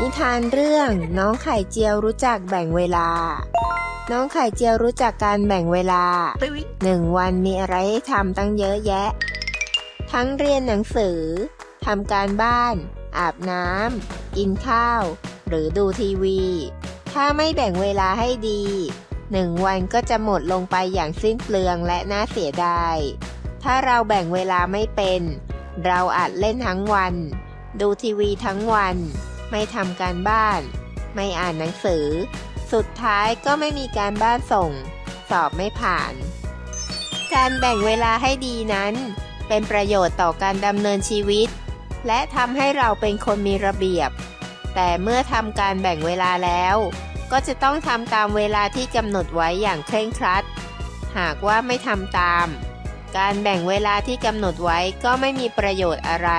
นิทานเรื่องน้องไข่เจียวรู้จักแบ่งเวลา น้องไข่เจียวรู้จักการแบ่งเวลาหนึ่งวันมีอะไรให้ทำตั้งเยอะแยะ ทั้งเรียนหนังสือทำการบ้าน อาบน้ำกินข้าว หรือดูทีวี ถ้าไม่แบ่งเวลาให้ดีหนึ่งวันก็จะหมดลงไปอย่างสิ้นเปลืองและน่าเสียดาย ถ้าเราแบ่งเวลาไม่เป็น เราอาจเล่นทั้งวัน ดูทีวีทั้งวัน ไม่ทำการบ้าน ไม่อ่านหนังสือ สุดท้ายก็ไม่มีการบ้านส่ง สอบไม่ผ่าน การแบ่งเวลาให้ดีนั้น เป็นประโยชน์ต่อการดำเนินชีวิต และทำให้เราเป็นคนมีระเบียบ แต่เมื่อทำการแบ่งเวลาแล้ว ก็จะต้องทำตามเวลาที่กำหนดไว้อย่างเคร่งครัด หากว่าไม่ทำตาม การแบ่งเวลาที่กำหนดไว้ก็ไม่มีประโยชน์อะไร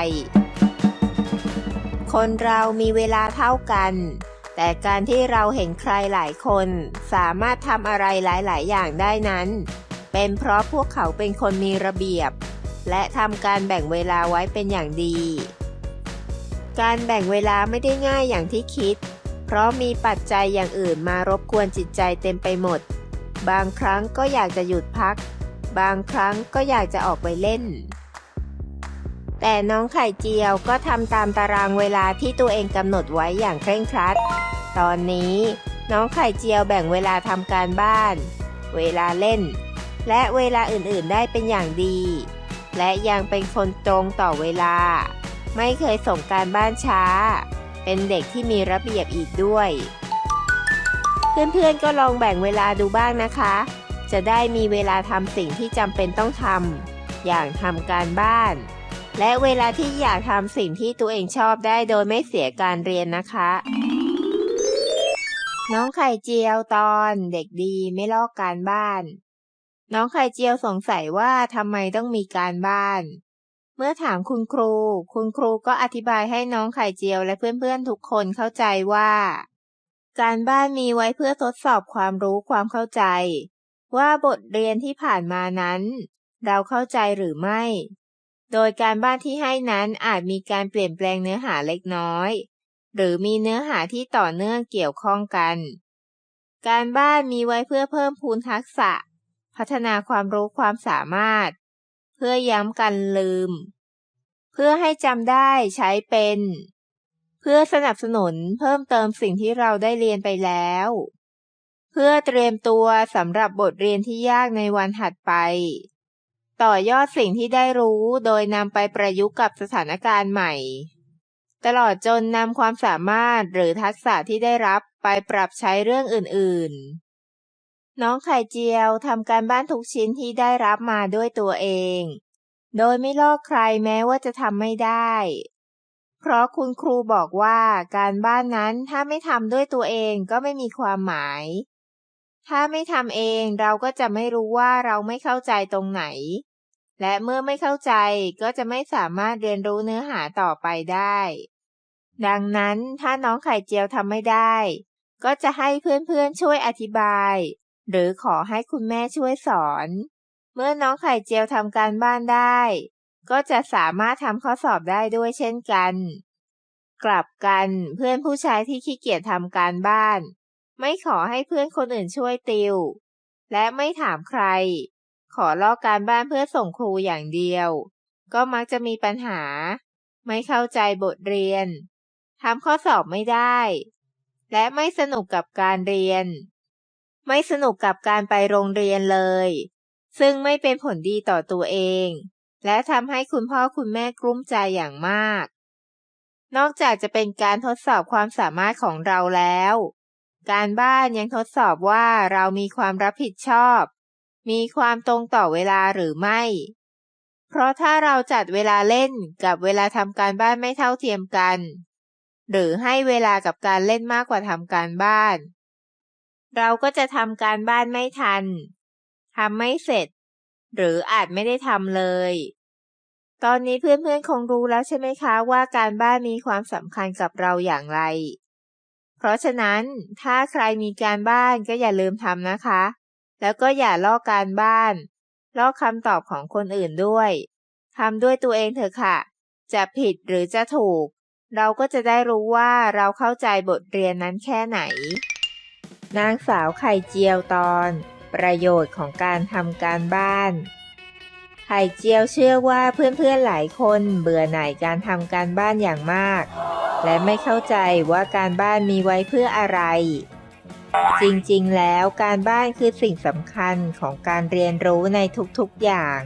คนเรามีเวลาเท่ากัน แต่การที่เราเห็นใครหลายคน สามารถทำอะไรหลาย ๆ อย่างได้นั้น เป็นเพราะพวกเขาเป็นคนมีระเบียบ และทำการแบ่งเวลาไว้เป็นอย่างดี การแบ่งเวลาไม่ได้ง่ายอย่างที่คิด เพราะมีปัจจัยอย่างอื่นมารบกวนจิตใจเต็มไปหมด บางครั้งก็อยากจะหยุดพัก บางครั้งก็อยากจะออกไปเล่น แต่น้องไข่เจียวก็ทำตามตารางเวลาที่ตัวเองกำหนดไว้อย่างเคร่งครัด ตอนนี้น้องไข่เจียวแบ่งเวลาทำการบ้าน เวลาเล่น และเวลาอื่นๆได้เป็นอย่างดี และยังเป็นคนตรงต่อเวลา ไม่เคยส่งการบ้านช้า เป็นเด็กที่มีระเบียบอีกด้วย เพื่อนๆก็ลองแบ่งเวลาดูบ้างนะคะ จะได้มีเวลาทำสิ่งที่จำเป็นต้องทำอย่างทำการบ้าน และเวลาที่อยากทำสิ่งที่ตัวเองชอบได้โดยไม่เสียการเรียนนะคะ น้องไข่เจียวตอนเด็กดีไม่ลอกการบ้าน น้องไข่เจียวสงสัยว่าทำไมต้องมีการบ้าน เมื่อถามคุณครู คุณครูก็อธิบายให้น้องไข่เจียวและเพื่อนๆทุกคนเข้าใจว่า การบ้านมีไว้เพื่อทดสอบความรู้ความเข้าใจ ว่าบทเรียนที่ผ่านมานั้น เราเข้าใจหรือไม่ โดยการบ้านที่ให้นั้นอาจมีการเปลี่ยนแปลงเนื้อหาเล็กน้อย หรือมีเนื้อหาที่ต่อเนื่องเกี่ยวข้องกัน การบ้านมีไว้เพื่อเพิ่มพูนทักษะ พัฒนาความรู้ความสามารถ เพื่อย้ำกันลืม เพื่อให้จำได้ใช้เป็น เพื่อสนับสนุนเพิ่มเติมสิ่งที่เราได้เรียนไปแล้ว เพื่อเตรียมตัวสำหรับบทเรียนที่ยากในวันถัดไป ต่อยอดสิ่งที่ได้รู้โดยนำไปประยุกต์กับสถานการณ์ใหม่ ตลอดจนนำความสามารถหรือทักษะที่ได้รับไปปรับใช้เรื่องอื่น ๆ น้องไข่เจียวทำการบ้านทุกชิ้นที่ได้รับมาด้วยตัวเอง โดยไม่ลอกใครแม้ว่าจะทำไม่ได้ เพราะคุณครูบอกว่าการบ้านนั้นถ้าไม่ทำด้วยตัวเองก็ไม่มีความหมาย ถ้าไม่ทำเองเราก็จะไม่รู้ว่าเราไม่เข้าใจตรงไหน และเมื่อไม่เข้าใจก็จะไม่สามารถเรียนรู้เนื้อหาต่อไปได้ ดังนั้นถ้าน้องไข่เจียวทำไม่ได้ ก็จะให้เพื่อนๆช่วยอธิบาย หรือขอให้คุณแม่ช่วยสอน เมื่อน้องไข่เจียวทำการบ้านได้ ก็จะสามารถทำข้อสอบได้ด้วยเช่นกัน กลับกันเพื่อนผู้ชายที่ขี้เกียจทำการบ้าน ไม่ขอให้เพื่อนคนอื่นช่วยติว และไม่ถามใคร ขอลอกการบ้านเพื่อส่งครูอย่างเดียว ก็มักจะมีปัญหา ไม่เข้าใจบทเรียนทำข้อสอบไม่ได้ และไม่สนุกกับการเรียน ไม่สนุกกับการไปโรงเรียนเลย ซึ่งไม่เป็นผลดีต่อตัวเอง และทำให้คุณพ่อคุณแม่กลุ้มใจอย่างมาก นอกจากจะเป็นการทดสอบความสามารถของเราแล้ว การบ้านยังทดสอบว่าเรามีความรับผิดชอบ มีความตรงต่อเวลาหรือไม่ เพราะถ้าเราจัดเวลาเล่นกับเวลาทำการบ้านไม่เท่าเทียมกัน หรือให้เวลากับการเล่นมากกว่าทำการบ้าน เราก็จะทำการบ้านไม่ทันทำไม่เสร็จ หรืออาจไม่ได้ทำเลย ตอนนี้เพื่อนๆคงรู้แล้วใช่ไหมคะว่าการบ้านมีความสำคัญกับเราอย่างไร เพราะฉะนั้นถ้าใครมีการบ้านก็อย่าลืมทำนะคะ แล้วก็อย่าลอกการบ้าน ลอกคำตอบของคนอื่นด้วยทำด้วยตัวเองเถอะค่ะ จะผิดหรือจะถูก เราก็จะได้รู้ว่าเราเข้าใจบทเรียนนั้นแค่ไหน นางสาวไข่เจียวตอน ประโยชน์ของการทำการบ้าน ไข่เจียวเชื่อว่าเพื่อนๆหลายคนเบื่อหน่ายการทำการบ้านอย่างมาก และไม่เข้าใจว่าการบ้านมีไว้เพื่ออะไร จริงๆ แล้วการบ้านคือสิ่งสำคัญของการเรียนรู้ในทุกๆอย่าง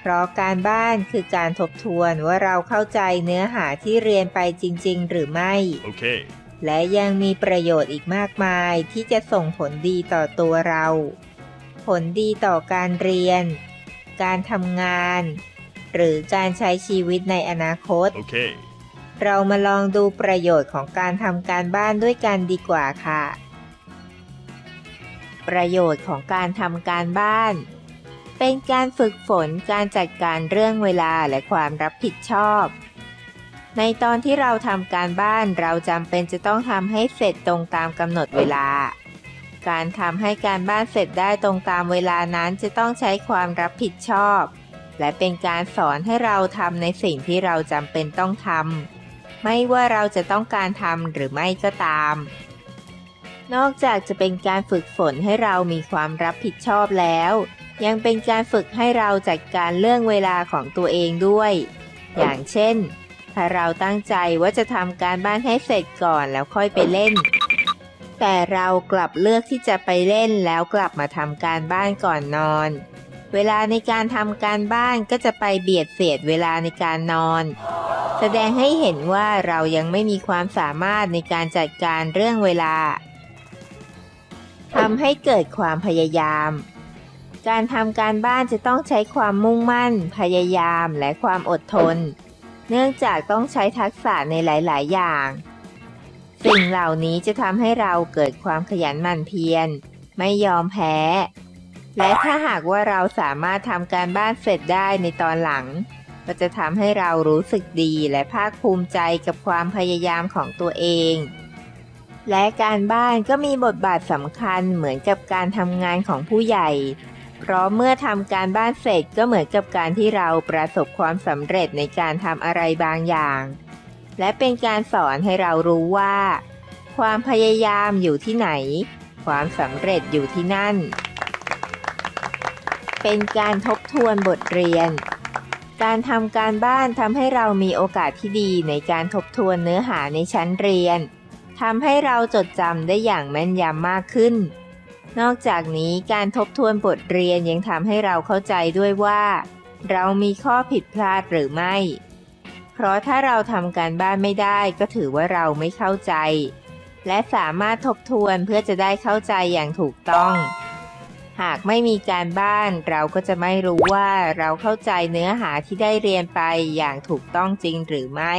เพราะการบ้านคือการทบทวนว่าเราเข้าใจเนื้อหาที่เรียนไปจริง ๆ หรือไม่ Okay. และยังมีประโยชน์อีกมากมายที่จะส่งผลดีต่อตัวเรา ผลดีต่อการเรียน การทำงาน หรือการใช้ชีวิตในอนาคต Okay. เรามาลองดูประโยชน์ของการทำการบ้านด้วยกันดีกว่าค่ะ ประโยชน์ของการทำการบ้าน เป็นการฝึกฝนการจัดการเรื่องเวลาและความรับผิดชอบ ในตอนที่เราทำการบ้านเราจำเป็นจะต้องทำให้เสร็จตรงตามกำหนดเวลา การทำให้การบ้านเสร็จได้ตรงตามเวลานั้นจะต้องใช้ความรับผิดชอบ และเป็นการสอนให้เราทำในสิ่งที่เราจำเป็นต้องทำ ไม่ว่าเราจะต้องการทำหรือไม่ก็ตาม นอกจากจะเป็นการฝึกฝนให้เรามีความรับผิดชอบแล้ว ยังเป็นการฝึกให้เราจัดการเรื่องเวลาของตัวเองด้วย อย่างเช่น ถ้าเราตั้งใจว่าจะทำการบ้านให้เสร็จก่อนแล้วค่อยไปเล่น แต่เรากลับเลือกที่จะไปเล่นแล้วกลับมาทำการบ้านก่อนนอน เวลาในการทำการบ้านก็จะไปเบียดเสียดเวลาในการนอน แสดงให้เห็นว่าเรายังไม่มีความสามารถในการจัดการเรื่องเวลาทำให้เกิดความพยายาม การทำการบ้านจะต้องใช้ความมุ่งมั่น พยายามและความอดทน เนื่องจากต้องใช้ทักษะในหลาย ๆ อย่าง สิ่งเหล่านี้จะทำให้เราเกิดความขยันหมั่นเพียร ไม่ยอมแพ้ และถ้าหากว่าเราสามารถทำการบ้านเสร็จได้ในตอนหลัง ก็จะทำให้เรารู้สึกดีและภาคภูมิใจกับความพยายามของตัวเอง และการบ้านก็มีบทบาทสำคัญเหมือนกับการทำงานของผู้ใหญ่ เพราะเมื่อทำการบ้านเสร็จก็เหมือนกับการที่เราประสบความสำเร็จในการทำอะไรบางอย่าง และเป็นการสอนให้เรารู้ว่า ความพยายามอยู่ที่ไหน ความสำเร็จอยู่ที่นั่น เป็นการทบทวนบทเรียน การทำการบ้านทำให้เรามีโอกาสที่ดีในการทบทวนเนื้อหาในชั้นเรียนทำให้เราจดจำได้อย่างแม่นยำมากขึ้น นอกจากนี้การทบทวนบทเรียนยังทำให้เราเข้าใจด้วยว่า เรามีข้อผิดพลาดหรือไม่ เพราะถ้าเราทำการบ้านไม่ได้ก็ถือว่าเราไม่เข้าใจ และสามารถทบทวนเพื่อจะได้เข้าใจอย่างถูกต้อง หากไม่มีการบ้านเราก็จะไม่รู้ว่าเราเข้าใจเนื้อหาที่ได้เรียนไปอย่างถูกต้องจริงหรือไม่